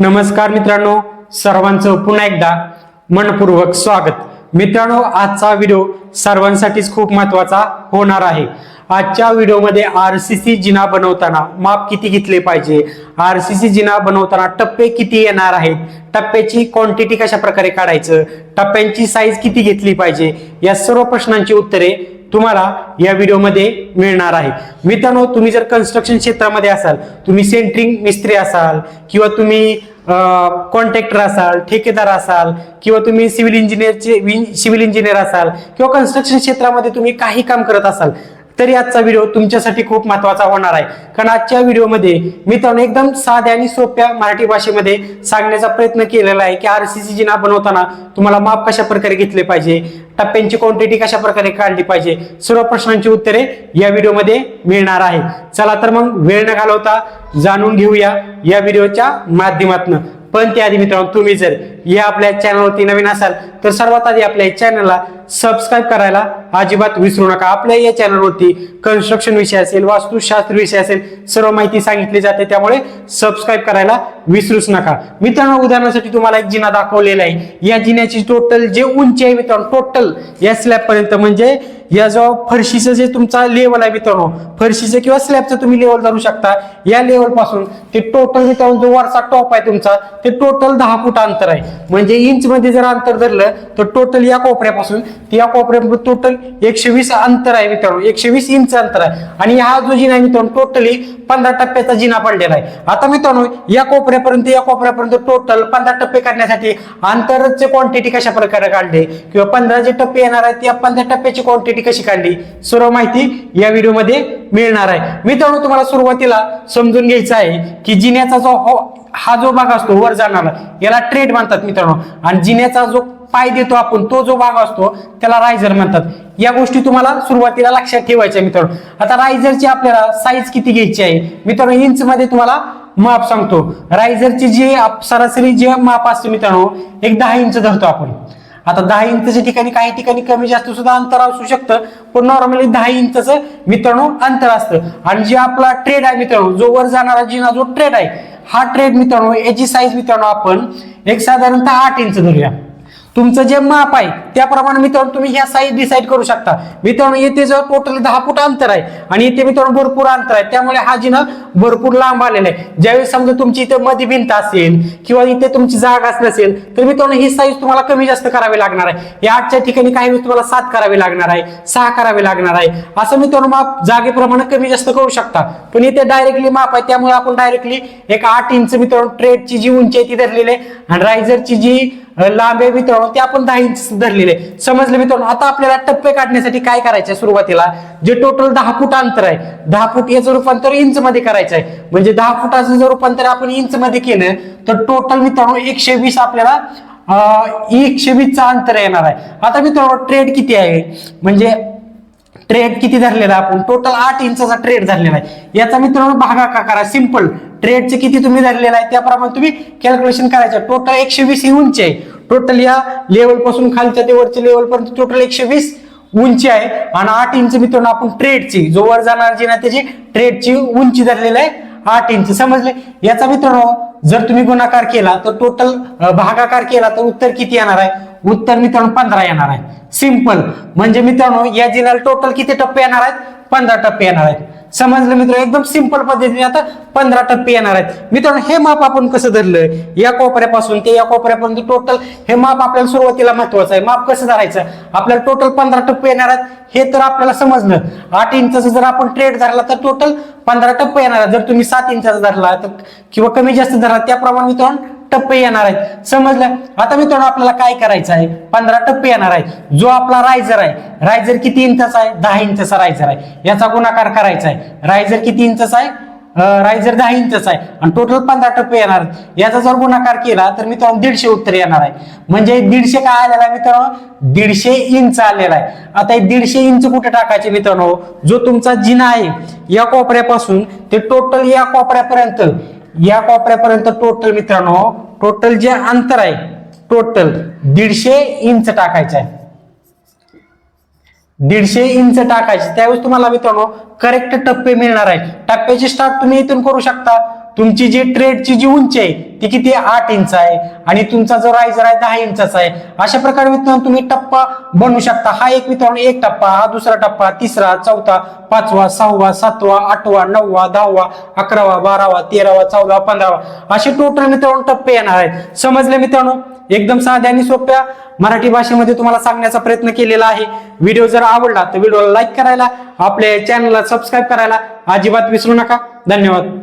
नमस्कार मित्रांनो सर्वांचं पुन्हा एकदा मनपूर्वक स्वागत. मित्रांनो आजचा व्हिडिओ सर्वांसाठीच खूप महत्त्वाचा होणार आहे. आजच्या व्हिडिओमध्ये आर सी सी जिना बनवताना माप किती घेतले पाहिजे? आर सी सी जिना बनवताना टप्पे किती येणार आहेत? टप्प्याची क्वांटिटी कशा प्रकारे काढायचं? टप्प्यांची साईज किती घेतली पाहिजे? या सर्व प्रश्नांची उत्तरे तुम्हाला या व्हिडिओमध्ये मिळणार आहे. मित्रांनो तुम्ही जर कन्स्ट्रक्शन क्षेत्रामध्ये असाल तुम्ही सेंट्रिंग मिस्त्री असाल किंवा तुम्ही कॉन्ट्रॅक्टर असाल ठेकेदार असाल किंवा तुम्ही सिव्हिल इंजिनियरचे सिव्हिल इंजिनियर असाल किंवा कन्स्ट्रक्शन क्षेत्रामध्ये तुम्ही काही काम करत असाल तरी आजचा व्हिडिओ तुमच्यासाठी खूप महत्त्वाचा होणार आहे. कारण आजच्या व्हिडिओमध्ये मित्रांनो एकदम साध्या आणि सोप्या मराठी भाषेमध्ये सांगण्याचा प्रयत्न केलेला आहे की आर सी सी जिना बनवताना तुम्हाला माप कशा प्रकारे घेतले पाहिजे टप्प्यांची क्वांटिटी कशा प्रकारे काढली पाहिजे? सर्व प्रश्नांची उत्तरे या व्हिडिओमध्ये मिळणार आहे. चला तर मग वेळ न घालवता जाणून घेऊया या व्हिडिओच्या माध्यमातून. पण त्याआधी मित्रांनो तुम्ही जर या आपल्या चॅनलवरती नवीन असाल तर सर्वात आधी आपल्या चॅनलला सबस्क्राईब करायला अजिबात विसरू नका. आपल्या या चॅनलवरती कन्स्ट्रक्शन विषय असेल वास्तुशास्त्र विषय असेल सर्व माहिती सांगितली जाते. त्यामुळे सबस्क्राईब करायला विसरूच नका. मित्रांनो उदाहरणासाठी तुम्हाला एक जिना दाखवलेला आहे. या जिन्याची टोटल जे उंची आहे मित्रांनो टोटल या स्लॅब पर्यंत म्हणजे या जो फरशीचं जे तुमचा लेवल आहे मित्रांनो फरशीचं किंवा स्लॅबचं तुम्ही लेवल धरू शकता. या लेवलपासून ते टोटल मित्रांनो जो वरचा टॉप आहे तुमचा ते टोटल दहा फूट अंतर आहे. म्हणजे इंच मध्ये जर अंतर धरलं तर टोटल या कोपऱ्यापासून ते या कोपऱ्यापर्यंत टोटल एकशे वीस अंतर आहे मित्रांनो. एकशे वीस इंच अंतर आहे. आणि हा जो जिना आहे मित्रांनो टोटली पंधरा टप्प्याचा जिना पडलेला आहे. आता मित्रांनो या कोपऱ्यापर्यंत या कोपऱ्यापर्यंत टोटल पंधरा टप्पे काढण्यासाठी अंतरचे क्वांटिटी कशा प्रकारे काढले? किंवा पंधरा जे टप्पे येणार आहेत त्या पंधरा टप्प्याची क्वांटिटी कशी काढली? सर्व माहिती या व्हिडिओमध्ये मिळणार आहे. मित्रांनो तुम्हाला सुरुवातीला समजून घ्यायचं आहे की जिन्याचा जो हो, हा जो भाग असतो वर जाणारा याला ट्रेड म्हणतात मित्रांनो. आणि जिन्याचा जो पाय देतो आपण तो जो भाग असतो त्याला रायझर म्हणतात. या गोष्टी तुम्हाला सुरुवातीला लक्षात ठेवायच्या मित्रांनो. आता रायझरची आपल्याला साईज किती घ्यायची आहे? मित्रांनो इंच मध्ये तुम्हाला माप सांगतो. रायझरची जी सरासरी जे माप असते मित्रांनो एक दहा इंच धरतो आपण. आता दहा इंचच्या ठिकाणी काही ठिकाणी कमी जास्त सुद्धा अंतर असू शकतं पण नॉर्मली दहा इंचचं मित्रांनो अंतर असतं. आणि जे आपला ट्रेड आहे मित्रांनो जो वर जाणारा जिना जो ट्रेड आहे हा ट्रेड मित्रांनो याची साईज मित्रांनो आपण एक साधारणतः आठ इंच धरूया. तुमचं जे माप आहे त्याप्रमाणे मित्रांनो तुम्ही ह्या साईज डिसाईड करू शकता. मित्रांनो येथे जवळ टोटल दहा फूट अंतर आहे आणि इथे मित्रांनो भरपूर अंतर आहे त्यामुळे हा जिना भरपूर लांब आलेला आहे. ज्यावेळी समजा तुमची इथे मध्ये भिंत असेल किंवा इथे तुमची जागाच नसेल तर मित्रांनो ही साईज तुम्हाला कमी जास्त करावी लागणार आहे. या आठच्या ठिकाणी काही वेळेस तुम्हाला सात करावी लागणार आहे सहा करावी लागणार आहे. असं मित्रांनो माप जागेप्रमाणे कमी जास्त करू शकता. पण इथे डायरेक्टली माप आहे त्यामुळे आपण डायरेक्टली एक आठ इंच मित्रांनो ट्रेडची जी उंची आहे ती धरलेली आहे. आणि रायझरची जी लांबे आहे मित्रांनो ते आपण दहा इंच धरलेले. आहे. मित्रांनो? आता आपल्याला टप्पे काढण्यासाठी काय करायचं आहे सुरुवातीला? जे टोटल दहा फूट अंतर आहे दहा फूट याचं रूपांतर इंच मध्ये करायचं आहे म्हणजे दहा फुटाचं जर रूपांतर आपण इंच मध्ये केलं तर टोटल मित्रांनो एकशे वीस आपल्याला एकशे वीसचा अंतर येणार आहे. आता मित्रांनो ट्रेड किती आहे? म्हणजे ट्रेड किती धरलेला आहे आपण? टोटल आठ इंचाचा ट्रेड धरलेला आहे. याचा मित्रांनो भागाकार करा. सिंपल ट्रेडचे किती तुम्ही धरलेला आहे त्याप्रमाणे तुम्ही कॅल्क्युलेशन करायचं. टोटल एकशे वीस ही उंची आहे. टोटल या लेवलपासून खालच्या ते वरच्या लेवल पर्यंत टोटल एकशे वीस उंची आहे. आणि आठ इंच मित्रांनो आपण ट्रेडची जो वर जाणार जी ना त्याची ट्रेडची उंची धरलेली आहे. आठ इंच समजले? याचा मित्रांनो जर तुम्ही गुणाकार केला तर टोटल भागाकार केला तर उत्तर किती येणार आहे? उत्तर मित्रांनो पंधरा येणार आहे. सिंपल म्हणजे मित्रांनो या जिल्ह्याला टोटल किती टप्पे येणार आहेत? पंधरा टप्पे येणार आहेत. समजलं मित्र? एकदम सिंपल पद्धतीने आता पंधरा टप्पे येणार आहेत. मित्रांनो हे माप आपण कसं धरलं या कोपऱ्यापासून ते या कोपऱ्यापर्यंत टोटल हे माप आपल्याला सुरुवातीला महत्वाचं आहे. माप कसं धरायचं? आपल्याला टोटल पंधरा टप्पे येणार आहेत. हे तर आपल्याला समजलं. आठ इंचाचं जर आपण ट्रेड धरला तर टोटल पंधरा टप्पे येणार आहेत. जर तुम्ही सात इंचाचा धरला तर किंवा कमी जास्त धरला त्याप्रमाणे मित्रांनो टप्पे येणार आहेत. समजलं? आता मित्रांनो आपल्याला काय करायचं आहे? पंधरा टप्पे येणार आहे. जो आपला रायझर आहे रायझर किती इंचाचा आहे? दहा इंचाचा रायझर आहे. याचा गुणाकार करायचा आहे. रायझर किती इंचाचा आहे? रायझर दहा इंचाचा आहे. आणि टोटल पंधरा टप्पे येणार याचा जर गुणाकार केला तर मित्रांनो दीडशे उत्तर येणार आहे. म्हणजे दीडशे काय आलेला आहे मित्रांनो? दीडशे इंच आलेला आहे. आता हे दीडशे इंच कुठे टाकायचे मित्रांनो? जो तुमचा जिना आहे या कोपऱ्यापासून ते टोटल या कोपऱ्यापर्यंत या कोपऱ्यापर्यंत टोटल मित्रांनो टोटल जे अंतर आहे टोटल दीडशे इंच टाकायचं आहे. दीडशे इंच टाकायचे. त्यावेळेस तुम्हाला मित्रांनो करेक्ट टप्पे मिळणार आहे टप्प्याचे स्टार्ट तुम्ही इथून करू शकता. तुमची जी ट्रेडची जी उंची आहे ती किती आहे? आठ इंच आहे. आणि तुमचा जो रायझर आहे दहा इंचाचा आहे. अशा प्रकारे मित्रांनो तुम्ही टप्पा बनवू शकता. हा एक मित्रांनो एक टप्पा हा दुसरा टप्पा तिसरा चौथा पाचवा सहावा सातवा आठवा नववा दहावा अकरावा बारावा तेरावा चौदा पंधरावा. असे टोटल मित्रांनो टप्पे येणार आहेत. समजले मित्रांनो? एकदम साध्या आणि सोप्या मराठी भाषेमध्ये तुम्हाला सांगण्याचा प्रयत्न केलेला आहे. व्हिडिओ जर आवडला तर व्हिडिओला लाईक करायला आपल्या चॅनलला सबस्क्राईब करायला अजिबात विसरू नका. धन्यवाद.